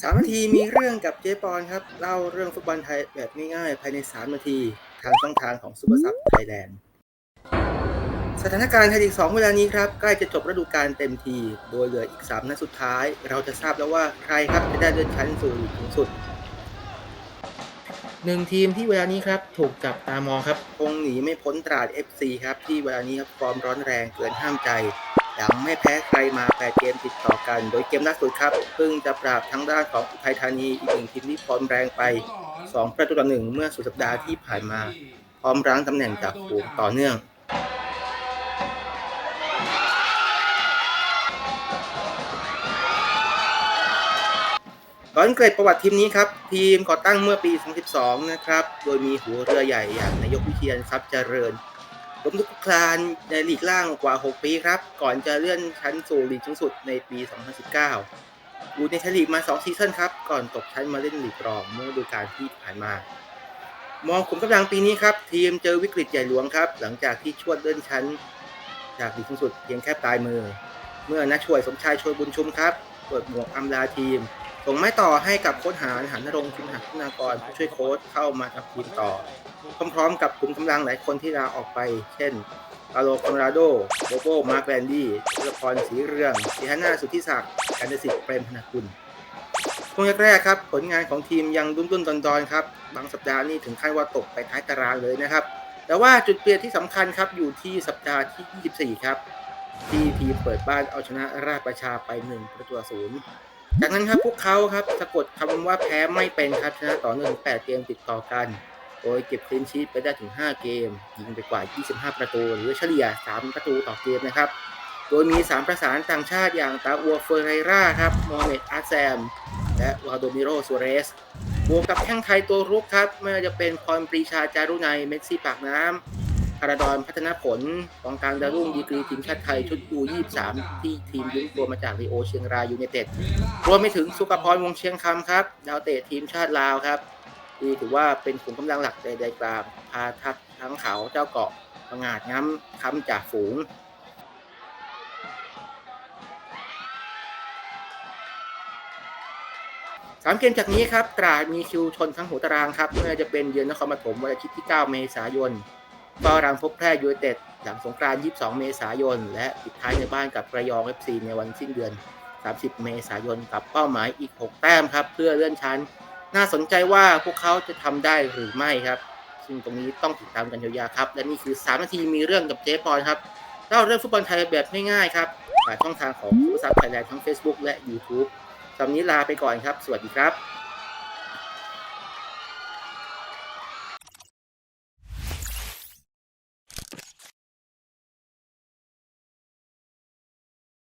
สามนาทีมีเรื่องกับเจ๊ปอนครับเล่าเรื่องฟุตบอลไทยแบบง่ายๆภายใน3นาทีทางช่องทางของซูเปอร์ซับไทยแลนด์สถานการณ์ไทยลีก2เวลานี้ครับ ใกล้จะจบฤดูกาลเต็มที โดยเหลืออีก 3 นัดสุดท้าย เราจะทราบแล้วว่าใครครับจะได้เลื่อนชั้นสู่ลีกสูงสุดหนึ่งทีมที่เวลานี้ครับ ถูกจับตามองครับ คงหนีไม่พ้นตราด FC ครับ ที่เวลานี้ครับฟอร์มร้อนแรงเกินห้ามใจ หลังไม่แพ้ใครมา 8 เกมติดต่อกัน โดยเกมล่าสุดครับเพิ่งจะปราบทั้งด้านของอุทัยธานีอีกหนึ่งทีมที่ฟอร์มแรงไป 2 ประตูต่อหนึ่งเมื่อสุดสัปดาห์ที่ผ่านมา พร้อมรั้งตำแหน่งจากฝูงต่อเนื่องก่อนเกร็ดประวัติทีมนี้ครับ ทีมก่อตั้งเมื่อปี 2012 นะครับ โดยมีหัวเรือใหญ่อย่างนายกวิเชียนทรัพย์เจริญ ล้มลุกคลานในลีกล่างกว่า 6 ปีครับ ก่อนจะเลื่อนชั้นสู่ลีกสูงสุดในปี 2019อยู่ในไทยลีกมา 2 ซีซั่นครับ ก่อนตกชั้นมาเล่นลีกรองเมื่อฤดูกาลที่ผ่านมา มองขุมกำลังปีนี้ครับ ทีมเจอวิกฤตใหญ่หลวงครับ หลังจากที่ชวดเลื่อนชั้น จากลีกสูงสุดเพียงแค่ปลายมือ เมื่อนักช่วยสมชายช่วยบุญชุมครับเปิดหมวกอำลาทีม ส่งไม้ต่อให้กับโค้ชหารหันนรงค์คุณหักคุณากรผู้ช่วยโค้ชเข้ามาทำทีมต่อ พร้อมๆกับกลุ่มกำลังหลายคนที่ลาออกไป เช่นปาโลคอนราโดโบโบมาร์คแบนดี้ธีรพรศรีเรืองศิฮานาสุทธิศักดิ์กันสิทธิ์เปรมพนากุลช่วงแรกๆครับ ผลงานของทีมยังดุนๆดอนๆครับบางสัปดาห์นี่ถึงขั้นว่าตกไปท้ายตารางเลยนะครับ แต่ว่าจุดเปลี่ยนที่สำคัญครับอยู่ที่สัปดาห์ที่ 24 ครับ ที่ทีมเปิดบ้านเอาชนะราชประชาไป 1 ประตูศูนย์ จากนั้นครับพวกเขาครับสะกดคำว่าแพ้ไม่เป็นครับชนะต่อเนื่อง8เกมติดต่อกัน โดยเก็บคลีนชีตไปได้ถึง 5 เกม ยิงไปกว่า 25 ประตู หรือเฉลี่ย 3 ประตูต่อเกมนะครับ โดยมี 3 ประสานต่างชาติอย่างตาอัวเฟอร์เรราครับโมฮัมเมดอาร์แซม และวาโดมิโรซัวเรส บวกกับแข้งไทยตัวรุกครับไม่ว่าจะเป็นพรปรีชาจารุไนยเมสซี่ปากน้ำ พาราดอนพัฒนาผลกองกลางดาวรุ่งดีกรีทีมชาติไทยชุดยู23 ที่ทีมยืมตัวมาจากรีโอเชียงรายยูไนเต็ดรวมไปถึงสุขพรวงเชียงคำครับ ดาวเตะทีมชาติลาวครับที่ถือว่าเป็นขุมกำลังหลักในใดกลางพาทัพทั้งเขาเจ้าเกาะประงาดง้ำคำจากฝูงสามเกมจากนี้ครับตราดมีคิวชนทั้งหัวตารางครับไม่ว่าจะเป็นเยือนนครปฐมวันอาทิตย์ที่ 9 เมษายน เฝ้ารังพบแพร่ยูไนเต็ดหลังสงกรานต์22 เมษายน และปิดท้ายในบ้านกับระยอง FC ในวันสิ้นเดือน 30 เมษายนกับเป้าหมายอีก 6 แต้มครับ เพื่อเลื่อนชั้น น่าสนใจว่าพวกเขาจะทำได้หรือไม่ครับ ซึ่งตรงนี้ต้องติดตามกันยาวๆครับ และนี่คือ 3 นาทีมีเรื่องกับเจ๊ปอนครับเล่าเรื่องฟุตบอลไทยแบบง่ายๆครับผ่านช่องทางของผู้ซับไทยแลนด์ทั้ง Facebook และ YouTube สำหรับนี้ลาไปก่อนครับ สวัสดีครับ